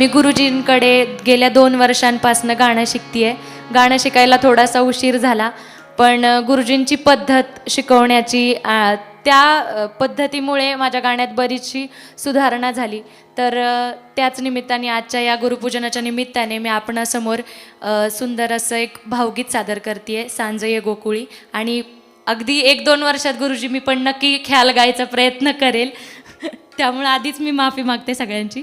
मी गुरुजींकडे गेल्या दोन वर्षांपासून गाणं शिकते गाणं शिकायला थोडासा उशीर झाला पण गुरुजींची पद्धत शिकवण्याची त्या पद्धतीमुळे माझ्या गाण्यात बरीचशी सुधारणा झाली. तर त्याच निमित्ताने आजच्या या गुरुपूजनाच्या निमित्ताने मी आपणासमोर सुंदर असं एक भावगीत सादर करते सांजय गोकुळी. आणि अगदी एक दोन वर्षात गुरुजी मी पण नक्की ख्याल गायचा प्रयत्न करेल. त्यामुळे आधीच मी माफी मागते सगळ्यांची.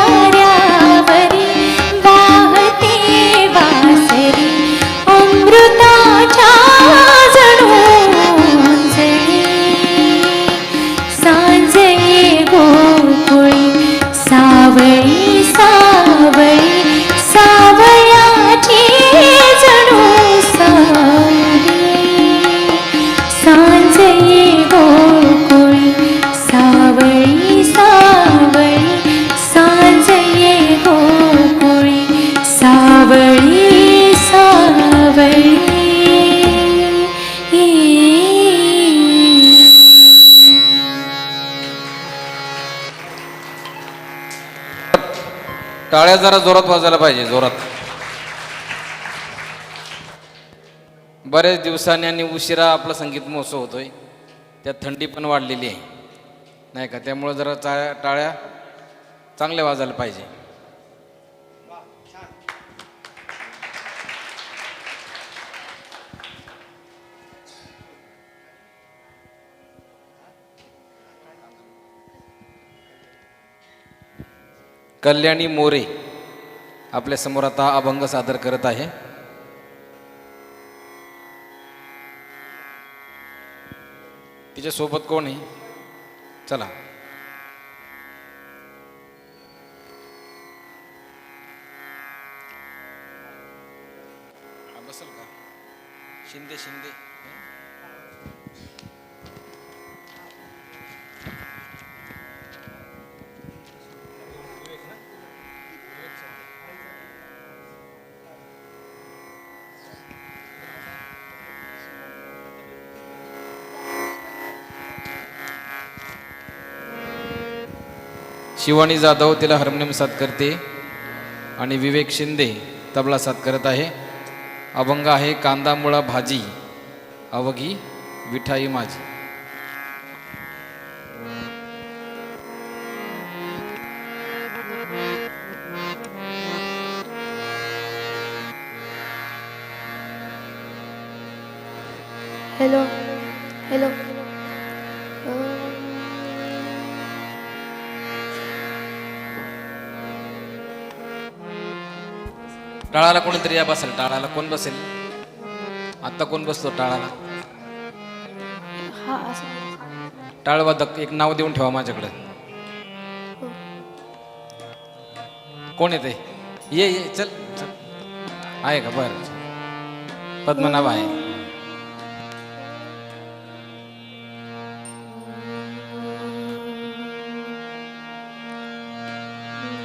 टाळ्या जरा जोरात वाजायला पाहिजे जोरात. बरेच दिवसांनी आणि उशिरा आपला संगीत महोत्सव होतोय. त्यात थंडी पण वाढलेली आहे. नाही का? त्यामुळे जरा चा टाळ्या चांगल्या वाजायला पाहिजे. कल्याणी मोरे. आपल्यासमोर आता अभंग सादर करत आहे. तिच्या सोबत कोण आहे? चला. बसल का? शिंदे शिंदे. शिवानी जाधव तिला हार्मोनियम साथ करते आणि विवेक शिंदे तबला साथ करत आहे. अभंग आहे कांदा मुळा भाजी अवघी विठाई माझी हॅलो हॅलो टाळाला कोणीतरी या बसेल टाळाला कोण बसेल? आत्ता कोण बसतो टाळाला? हा असं टाळवादक एक नाव देऊन ठेवा माझ्याकडे. कोण येते ये ये चल चल. आहे का? बरं पद्मनाभ आहे.